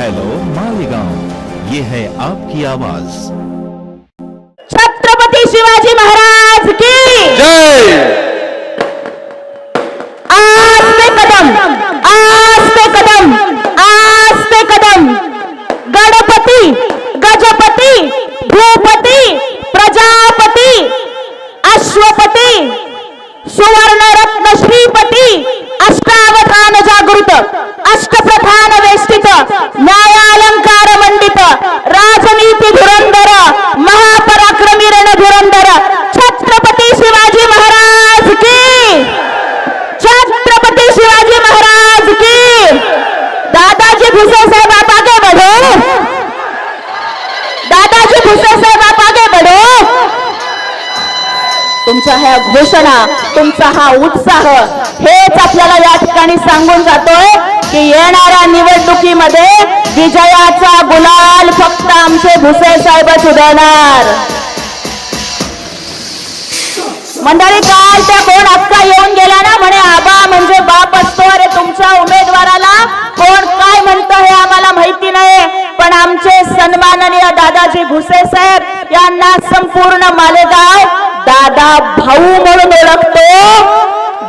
Hello Malegaon ये है आपकी आवाज़। छत्रपती शिवाजी महाराज की जय। आज पे कदम आज पे कदम आज पे कदम। गणपती गजपती भूपती प्रजापती अश्वपती सुवर्ण रत्न श्रीपति अष्टावधान जागृत अष्टप्रधान वेष्टित न्यायालंकार मंडित राजनीती धुरंधर महापराक्रमी रणधुरंधर छत्रपती शिवाजी महाराज की। छत्रपति शिवाजी महाराज की। दादाजी भुसे साहेब तुमच्या ह्या घोषणा तुमचा हा उत्साह हेच आपल्याला या ठिकाणी सांगून जातोय की येणाऱ्या निवडणुकीमध्ये विजयाचा गुलाल फक्त आमचे भुसे साहेबच उडवणार मंडळी काल त्या कोण आत्ता येऊन गेला ना म्हणे आबा म्हणजे बाप असतो. अरे तुमच्या उमेदवाराला कोण काय म्हणतं हे आम्हाला माहिती नाही. पण आमचे सन्माननीय दादाजी भुसे साहेब यांना संपूर्ण मालेगाव दादा भाऊ म्हणून ओळखतो.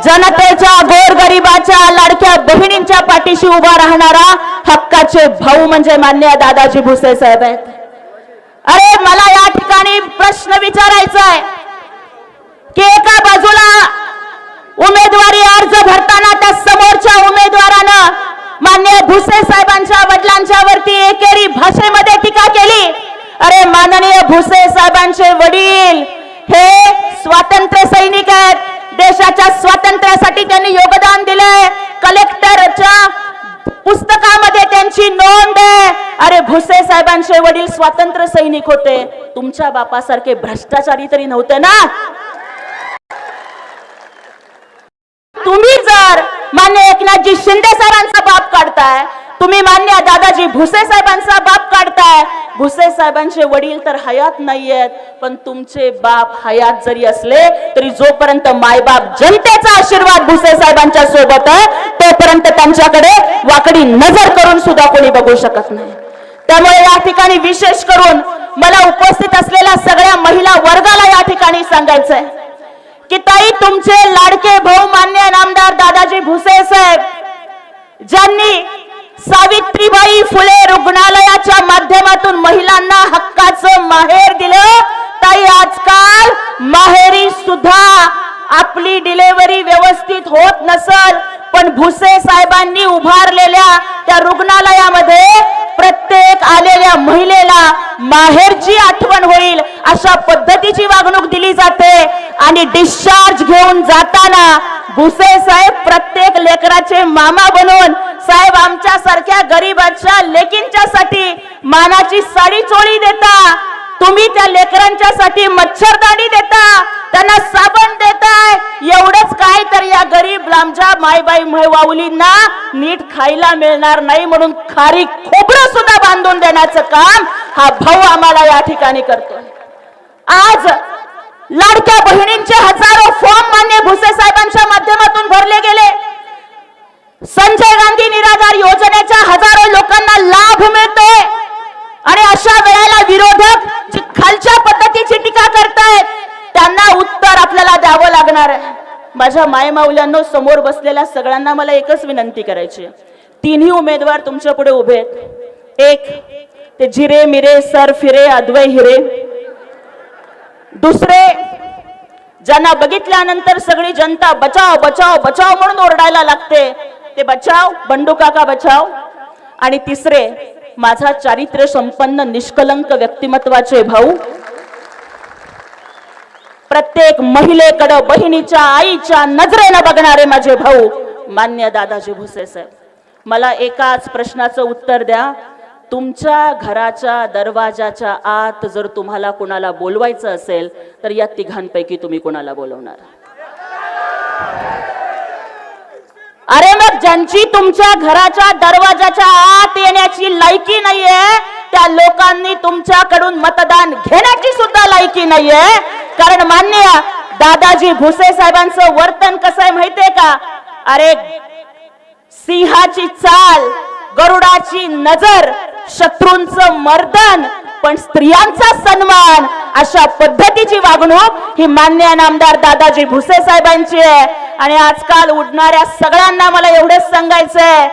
जनतेच्या गोरगरिबाच्या लाडक्या बहिणींच्या पाठीशी उभा राहणारा हक्काचे भाऊ म्हणजे मान्य दादाजी भुसे साहेब आहेत. अरे मला या ठिकाणी प्रश्न विचारायचा आहे की एका बाजूला उमेदवारी अर्ज भरताना त्या समोरच्या उमेदवारानं मान्य भुसे साहेबांच्या वडिलांच्या वरती एकेरी भाषेमध्ये टीका केली. अरे माननीय भुसे साहेबांचे वडील हे स्वातंत्र्य सैनिक आहेत. देशाच्या स्वातंत्र्यासाठी त्यांनी योगदान दिलंय. कलेक्टरच्या पुस्तकामध्ये त्यांची नोंद आहे. अरे भुसे साहेबांचे वडील स्वातंत्र्य सैनिक होते. तुमच्या बापासारखे भ्रष्टाचारी तरी नव्हते ना? तुम्ही जर मान्य एकनाथजी शिंदे साहेबांचा बाप काढताय तुम्ही मान्य दादाजी भुसे साहेबांचा बाप काढताय. भुसे साहेबांचे वडील तर हयात नाहीयेत पण तुमचे बाप हयात जरी असले तरी जोपर्यंत मायबाप जनतेचा आशीर्वाद भुसे साहेबांच्या सोबत आहे तोपर्यंत त्यांच्याकडे वाकडी नजर करून सुद्धा कोणी बघू शकत नाही. त्यामुळे या ठिकाणी विशेष करून मला उपस्थित असलेल्या सगळ्या महिला वर्गाला या ठिकाणी सांगायचंय की ताई तुमचे लाडके भाऊ मान्य नामदार दादाजी भुसे साहेब ज्यांनी सावित्रीबाई फुले रुग्णालयाच्या माध्यमातून महिलांना हक्काचं माहेर दिलं. ताई आजकाल माहेरी सुद्धा आपली डिलेवरी व्यवस्थित होत नसल पण भुसे साहेबांनी उभारलेल्या त्या रुग्णालयामध्ये प्रत्येक आलेल्या महिलेला माहेरची आठवण होईल अशा पद्धतीची वागणूक दिली जाते. आणि डिस्चार्ज घेऊन जाताना भुसे साहेब प्रत्येक लेकराचे मामा बनून साहेब आमच्या सारख्या गरीबांच्या लेकींच्या साठी मानाची साडी चोळी देता. तुम्ही त्या लेकरांच्या साठी मच्छरदाणी देता. त्यांना साबण देताय. एवढंच काय तर या गरीब लांबच्या मायबाई मैवाऊलींना नीट खायला मिळणार नाही म्हणून खारी खोबरं सुद्धा बांधून देण्याचं काम हा भाऊ आम्हाला या ठिकाणी करतोय. आज लाडक्या बहिणींचे हजारो फॉर्म मान्य भुसे साहेबांच्या माध्यमातून भरले गेले. संजय गांधी निराधार योजनेच्या हजारो लोकांना लाभ मिळतोय. आणि अशा वेळेला विरोधक जी खालच्या पद्धतीची टीका करतायत त्यांना उत्तर आपल्याला द्यावं लागणार आहे. माझ्या मायमाऊल्यांनो समोर बसलेल्या सगळ्यांना मला एकच विनंती करायची तिन्ही उमेदवार तुमच्यापुढे उभे आहेत. एक ते जिरे मिरे सर फिरे अद्वै हिरे. दुसरे ज्यांना बघितल्यानंतर सगळी जनता बचाव बचाव बचाव म्हणून ओरडायला लागते ते बचाव बंडू काका बचाव. आणि तिसरे माझा चारित्र्य संपन्न निष्कलंक व्यक्तिमत्वाचे भाऊ. प्रत्येक महिलेकडं बहिणीच्या आईच्या नजरेनं बघणारे माझे भाऊ मान्य दादाजी भुसे साहेब. मला एकाच प्रश्नाचं उत्तर द्या. तुमच्या घराच्या दरवाजाच्या आत जर तुम्हाला कोणाला बोलवायचं असेल तर या तिघांपैकी तुम्ही कोणाला बोलवणार? अरे मग ज्यांची तुमच्या घराच्या दरवाजाच्या आत येण्याची लायकी नाहीये त्या लोकांनी तुमच्याकडून मतदान घेण्याची सुद्धा लायकी नाहीये. कारण मान्य दादाजी भुसे साहेबांचं वर्तन कसं आहे माहितीये का? अरे सिंहाची चाल गरुडाची नजर शत्रूंचं मर्दन पण स्त्रियांचा सन्मान अशा पद्धतीची वागणूक ही मान्य नामदार दादाजी भुसे साहेबांची आहे. आणि आजकाल उडणाऱ्या सगळ्यांना मला एवढंच सांगायचंय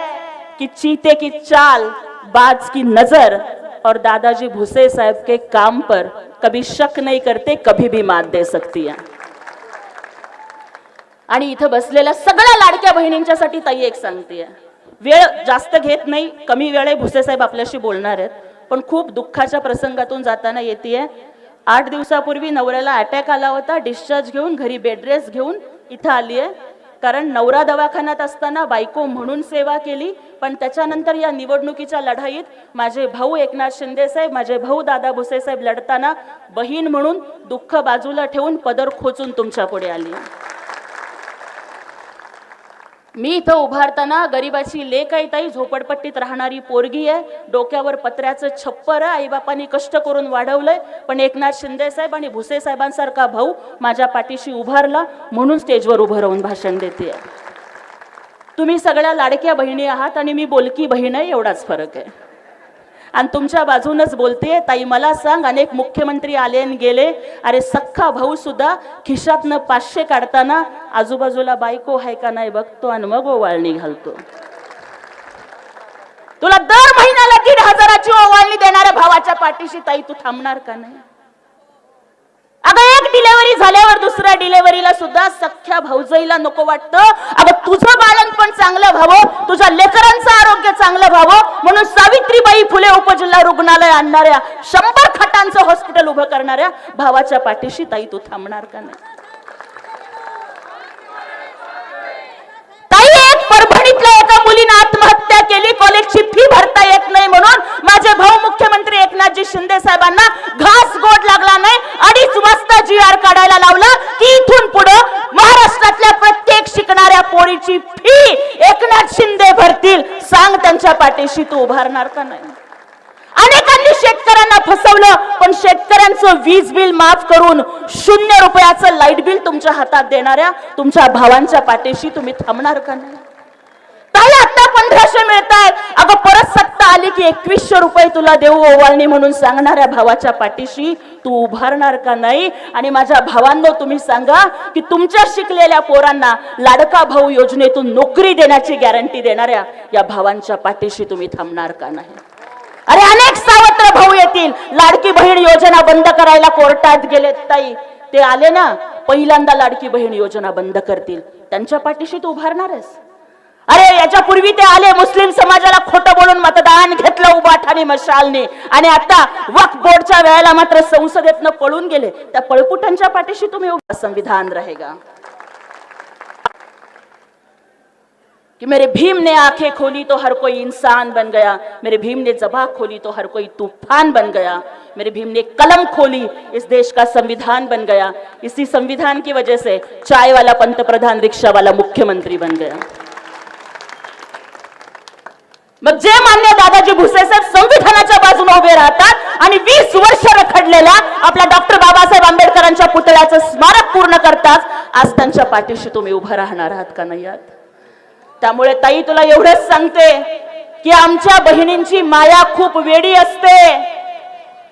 कि चीते की चाल बाज की नजर और दादाजी भुसे साहब के काम पर कभी शक नहीं करते कभी भी मात दे सकती है. आणि इथं बसलेल्या सगळ्या लाडक्या बहिणींच्यासाठी ताई एक सांगते वेळ जास्त घेत नाही कमी वेळ भुसेसाहेब भुसे साहेब आपल्याशी बोलणार आहेत. पण खूप दुःखाच्या प्रसंगातून जाताना येते आठ दिवसापूर्वी नवऱ्याला अटॅक आला होता डिस्चार्ज घेऊन घरी बेडरेस घेऊन इथं आली आहे कारण नवरा दवाखान्यात असताना बायको म्हणून सेवा केली पण त्याच्यानंतर या निवडणुकीच्या लढाईत माझे भाऊ एकनाथ शिंदे साहेब माझे भाऊ दादा भुसे साहेब लढताना बहीण म्हणून दुःख बाजूला ठेवून पदर खोचून तुमच्यापुढे आली. मी इथं उभारताना गरिबाची लेक आहे ताई झोपडपट्टीत राहणारी पोरगी आहे. डोक्यावर पत्र्याचं छप्पर आहे. आईबापांनी कष्ट करून वाढवलंय. पण एकनाथ शिंदे साहेब आणि भुसे साहेबांसारखा भाऊ माझ्या पाठीशी उभारला. म्हणून स्टेजवर उभं राहून भाषण देते. तुम्ही सगळ्या लाडक्या बहिणी आहात आणि मी बोलकी बहीण आहे. एवढाच फरक आहे. आणि तुमच्या बाजूनच बोलते ताई मला सांग अनेक मुख्यमंत्री आले आणि गेले. अरे सख्खा भाऊ सुद्धा खिशातनं पाचशे काढताना आजूबाजूला बायको आहे का नाही बघतो आणि मग ओवाळणी घालतो. तुला दर महिन्याला दीड हजाराची ओवाळणी देणाऱ्या भावाच्या पाठीशी ताई तू थांबणार का नाही? डिलेव्हरी झाल्यावर दुसऱ्या डिलेव्हरीला सुद्धा सख्या भाऊजईला नको वाटतं. अगं तुझं बाळणपण चांगलं व्हावं तुझ्या लेकरांचं आरोग्य चांगलं व्हावं म्हणून सावित्रीबाई फुले उपजिल्हा रुग्णालय आणणाऱ्या शंभर खाटांचं हॉस्पिटल उभं करणाऱ्या भावाच्या पाठीशी ताई तू थांबणार का नाही? ताई एक परभणीतल्या एका मुलीने आत्महत्या केली कॉलेजची फी भरता येत नाही म्हणून माझे भाऊ मुख्यमंत्री एकनाथजी शिंदे साहेबांना घास गोड लागला नाही अडीच वाजता जी आर काढायला लावला. की इथून पुढं महाराष्ट्रातल्या प्रत्येक शिकणाऱ्या पोळीची फी एकनाथ शिंदे भरतील. सांग त्यांच्या पाठीशी तू उभारणार का नाही? अनेकांनी शेतकऱ्यांना फसवलं पण शेतकऱ्यांचं वीज बिल माफ करून शून्य रुपयाचं लाइट बिल तुमच्या हातात देणाऱ्या तुमच्या भावांच्या पाठीशी तुम्ही थांबणार का नाही? ताई आता पंधराशे मिळतात. अगं परत सत्ता आली की एकवीसशे रुपये तुला देऊ ओवाळणी म्हणून सांगणाऱ्या भावाच्या पाठीशी तू उभारणार का नाही? आणि माझ्या भावांनो तुम्ही सांगा की तुमच्या शिकलेल्या पोरांना लाडका भाऊ योजनेतून नोकरी देण्याची गॅरंटी देणाऱ्या या भावांच्या पाठीशी तुम्ही थांबणार का नाही? अरे अनेक सावत्र भाऊ येतील. लाडकी बहीण योजना बंद करायला कोर्टात गेलेत ताई. ते आले ना पहिल्यांदा लाडकी बहीण योजना बंद करतील. त्यांच्या पाठीशी तू उभारणारच. अरे याच्या पूर्वी ते आले मुस्लिम समाजाला खोटं बोलून मतदान घेतलं उबाठाने मशालने. आणि आता वक्फ बोर्डच्या वेळेला मात्र संसदेतनं पळून गेले. त्या पळपुटांच्या पाठीशी तुम्ही उभा संविधान रहेगा. कि मेरे भीम ने आंखें खोली तो हर कोई इंसान बन गया. मेरे भीम ने जबा खोली तो हर कोई तूफान बन गया. मेरे भीम ने कलम खोली इस देश का संविधान बन गया. इसी संविधान की वजह से चाय वाला पंतप्रधान रिक्शा वाला मुख्यमंत्री बन गया. मग जे मान्य दादाजी भुसे साहेब संविधानाच्या बाजूने उभे राहतात आणि वीस वर्ष रखडलेल्या आपल्या डॉक्टर बाबासाहेब आंबेडकरांच्या पुतळ्याचं स्मारक पूर्ण करतात आज त्यांच्या पाठीशी तुम्ही उभं राहणार आहात का नाही आहात त्यामुळे ताई तुला एवढंच सांगते की आमच्या बहिणींची माया खूप वेडी असते.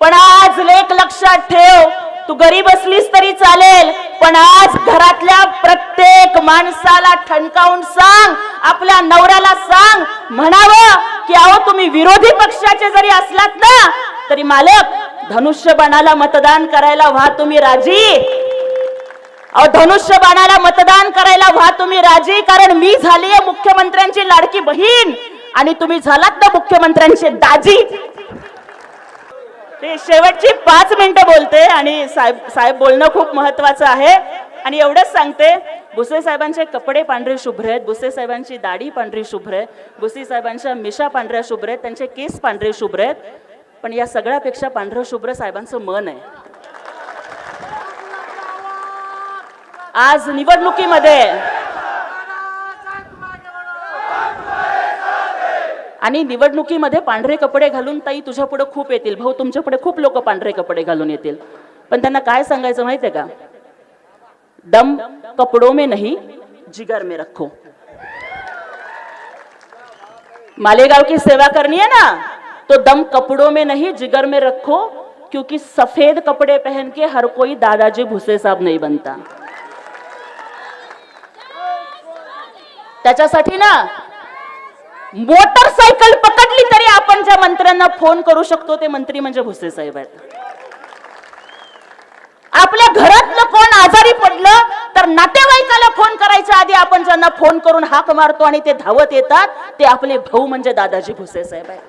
पण आज लेख लक्षात ठेव तू गरीब असलीस तरी चालेल पण आज घरातल्या प्रत्येक माणसाला ठणकावून सांग आपल्या नवऱ्याला सांग म्हणावं की अहो तुम्ही विरोधी पक्षाचे जरी असलात ना तरी मालक धनुष्यबाणाला मतदान करायला व्हा तुम्ही राजी. अहो धनुष्यबाणाला मतदान करायला व्हा तुम्ही राजी कारण मी झालीये मुख्यमंत्र्यांची लाडकी बहीण आणि तुम्ही झालात ना मुख्यमंत्र्यांचे दाजी. ते शेवटची पाच मिनिटं बोलते आणि साहेब साहेब बोलणं खूप महत्वाचं आहे. आणि एवढंच सांगते भुसे साहेबांचे कपडे पांढरे शुभ्र आहेत भुसे साहेबांची दाढी पांढरी शुभ्र आहे भुसे साहेबांच्या मिशा पांढऱ्या शुभ्र आहेत त्यांचे केस पांढरे शुभ्र आहेत. पण या सगळ्यापेक्षा पांढरं शुभ्र साहेबांचं मन आहे. आज निवडणुकीमध्ये आणि निवडणुकीमध्ये पांढरे कपडे घालून ताई तुझ्या पुढे खूप येतील. भाऊ तुमच्यापुढे खूप लोक पांढरे कपडे घालून येतील. पण त्यांना काय सांगायचं माहितीये का? दम कपडो में नाही जिगर में रखो. मालेगाव की सेवा करनी है ना तो दम कपड़ों में नहीं जिगर में रखो क्योंकि सफेद कपड़े पहन के हर कोई दादाजी भुसे साहब नहीं बनता. त्याच्यासाठी ना मोटरसायकल पकडली तरी आपण ज्या मंत्र्यांना फोन करू शकतो ते मंत्री म्हणजे भुसे साहेब आहेत. आपल्या घरातलं कोण आजारी पडलं तर नातेवाईकाला फोन करायच्या आधी आपण ज्यांना फोन करून हाक मारतो आणि ते धावत येतात ते आपले भाऊ म्हणजे दादाजी भुसे साहेब आहेत.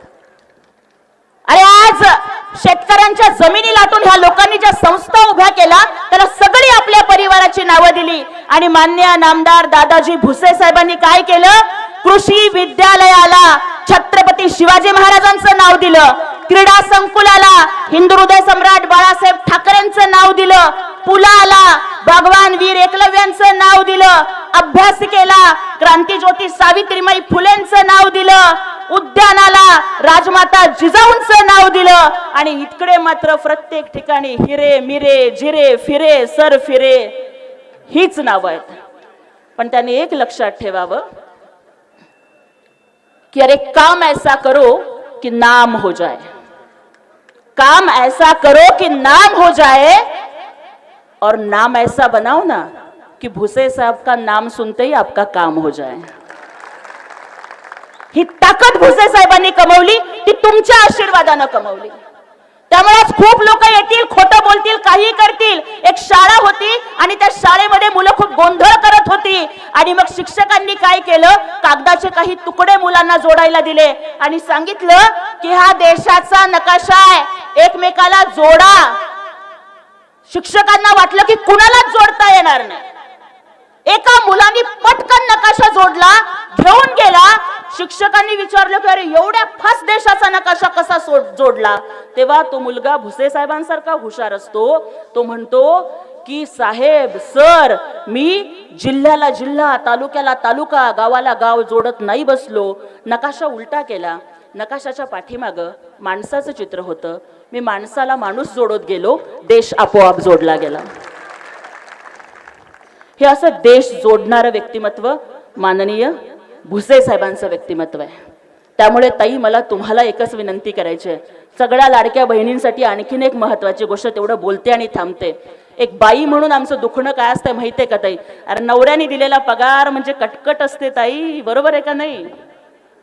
आणि आज शेतकऱ्यांच्या जमिनी लाटून ह्या लोकांनी ज्या संस्था उभ्या केल्या त्याला सगळी आपल्या परिवाराची नावं दिली. आणि मान्य नामदार दादाजी भुसे साहेबांनी काय केलं? कृषी विद्यालयाला छत्रपती शिवाजी महाराजांचं नाव दिलं. क्रीडा संकुलाला हिंदू हृदय सम्राट बाळासाहेब ठाकरेंचं नाव दिलं. पुलाला भगवान वीर एकलव्यांचं नाव दिलं. अभ्यासिकेला क्रांतीज्योती सावित्रीमाई फुलेंचं नाव दिलं. उद्यानाला राजमाता जिजाऊंचं नाव दिलं. आणि इकडे मात्र प्रत्येक ठिकाणी हिरे मिरे जिरे फिरे सर फिरे हीच नावं आहेत. पण त्यांनी एक लक्षात ठेवावं. कि अरे काम ऐसा करो कि नाम हो जाए। काम ऐसा करो कि नाम हो जाए और नाम ऐसा बनाओ ना कि भूसे साहब का नाम सुनते ही आपका काम हो जाए। ही ताकद भुसे साहेबांनी कमवली ती तुमच्या आशीर्वादानं कमवली। त्यामुळे खूप लोक येतील खोटं बोलतील काही करतील. एक शाळा होती आणि त्या शाळेमध्ये मुलं खूप गोंधळ करत होती. आणि मग शिक्षकांनी काय केलं? कागदाचे काही तुकडे मुलांना जोडायला दिले. आणि सांगितलं की हा देशाचा नकाशा आहे. एकमेकाला जोडा. शिक्षकांना वाटलं की कुणालाच जोडता येणार नाही. एका मुलांनी पटकन नकाशा जोडला घेऊन गेला शिक्षकांनी विचारलं की अरे एवढ्या फास्ट देशाचा नकाशा कसा सोड- जोडला? तेव्हा तो मुलगा भुसे साहेबांसारखा हुशार असतो. तो म्हणतो की साहेब सर मी जिल्ह्याला जिल्हा तालुक्याला तालुका गावाला गाव जोडत नाही बसलो. नकाशा उलटा केला. नकाशाच्या पाठीमागं माणसाचं चित्र होतं. मी माणसाला माणूस जोडत गेलो. देश आपोआप जोडला गेला. हे असं देश जोडणारं व्यक्तिमत्व माननीय भुसे साहेबांचं व्यक्तिमत्व आहे. त्यामुळे ताई मला तुम्हाला एकच विनंती करायची आहे. सगळ्या लाडक्या बहिणींसाठी आणखीन एक महत्वाची गोष्ट तेवढं बोलते आणि थांबते. एक बाई म्हणून आमचं दुखणं काय असतं माहितीये का ताई? अरे नवऱ्याने दिलेला पगार म्हणजे कटकट असते ताई बरोबर आहे का नाही?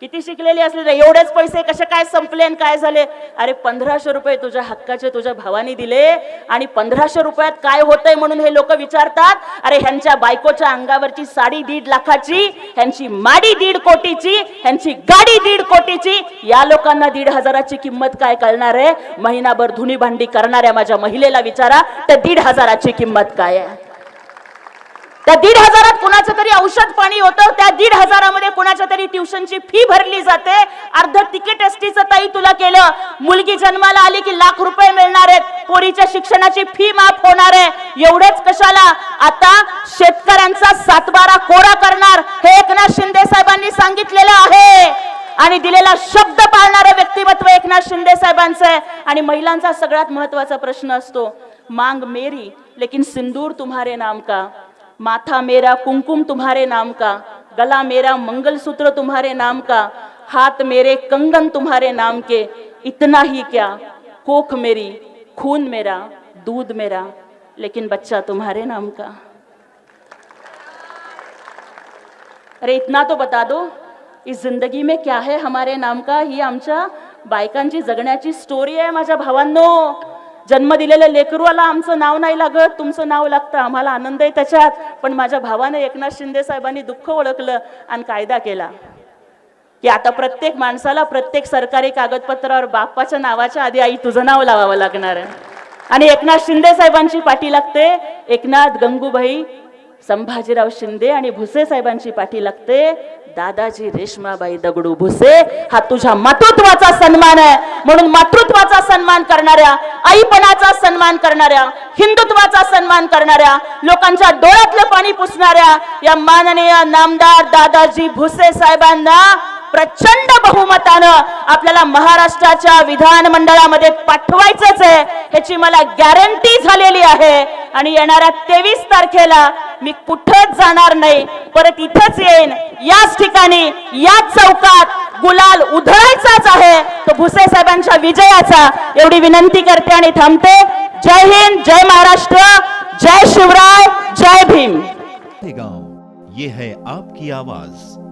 किती शिकलेली असली तर एवढेच पैसे कसे काय संपले आणि काय झाले? अरे पंधराशे रुपये तुझ्या हक्काचे तुझ्या भावानी दिले आणि पंधराशे रुपयात काय होतंय म्हणून हे लोक विचारतात? अरे ह्यांच्या बायकोच्या अंगावरची साडी दीड लाखाची ह्यांची माडी दीड कोटीची ह्यांची गाडी दीड कोटीची या लोकांना दीड हजाराची किंमत काय कळणार आहे? महिनाभर धुनी भांडी करणाऱ्या माझ्या महिलेला विचारा तर दीड हजाराची किंमत काय आहे? त्या दीड हजारात कुणाचं तरी औषध पाणी होतं त्या दीड हजारामध्ये कुणाच्या तरी ट्युशनची फी भरली जाते. अर्ध तिकीट एसटीचं ताई तुला केलं. मुलगी जन्माला आली की लाख रुपये मिळणार आहेत. पोरीच्या शिक्षणाची फी माफ होणार आहे. एवढेच कशाला? आता शेतकऱ्यांचा सातबारा कोरा करणार. हे एकनाथ शिंदे साहेबांनी सांगितलेलं आहे. आणि दिलेला शब्द पाळणारं व्यक्तिमत्व एकनाथ शिंदे साहेबांचं आहे. आणि महिलांचा सगळ्यात महत्त्वाचा प्रश्न असतो मांग मेरी लेकिन सिंदूर तुम्हारे नाम का? माथा मेरा कुमकुम तुम्हारे नाम का गला मेरा मंगलसूत्र तुम्हारे नाम का हाथ मेरे कंगन तुम्हारे नाम के इतना ही क्या? कोख मेरी खून मेरा दूध मेरा लेकिन बच्चा तुम्हारे नाम का। अरे इतना तो बता दो इस जिंदगी में क्या है हमारे नाम का? ही आमच्या बायकांची जगण्याची स्टोरी आहे माझ्या भावांनो। जन्म दिलेल्या लेकरूला आमचं नाव नाही लागत तुमचं नाव लागतं आम्हाला आनंद आहे त्याच्यात. पण माझ्या भावाने एकनाथ शिंदे साहेबांनी दुःख ओळखलं आणि कायदा केला. की आता प्रत्येक माणसाला प्रत्येक सरकारी कागदपत्रावर बाप्पाच्या नावाच्या आधी आई तुझं नाव लावावं लागणार आहे. आणि एकनाथ शिंदे साहेबांची पाठी लागते एकनाथ गंगूबाई संभाजीराव शिंदे आणि भुसे साहेबांची पाठी लागते. दादाजी रेशमाबाई दगडू भुसे हा तुझ्या मातृत्वाचा सन्मान आहे. म्हणून मातृत्वाचा सन्मान करणाऱ्या आईपणाचा सन्मान करणाऱ्या हिंदुत्वाचा सन्मान करणाऱ्या लोकांच्या डोळ्यातलं पाणी पुसणाऱ्या या माननीय नामदार दादाजी भुसे साहेबांना प्रचंड बहुमतानं आपल्याला महाराष्ट्राच्या विधानमंडळामध्ये पाठवायचंच आहे. ह्याची मला गॅरंटी झालेली आहे. आणि येणाऱ्या तेवीस तारखेला मी कुठंच जाणार नाही. परत इथंच येईन. याच ठिकाणी याच चौकात गुलाल उधळायचाच आहे. तो भुसे साहेबांच्या विजयाचा एवढी विनंती करते आणि थांबते. जय हिंद जय महाराष्ट्र जय शिवराय जय भीम. ये है आपकी आवाज.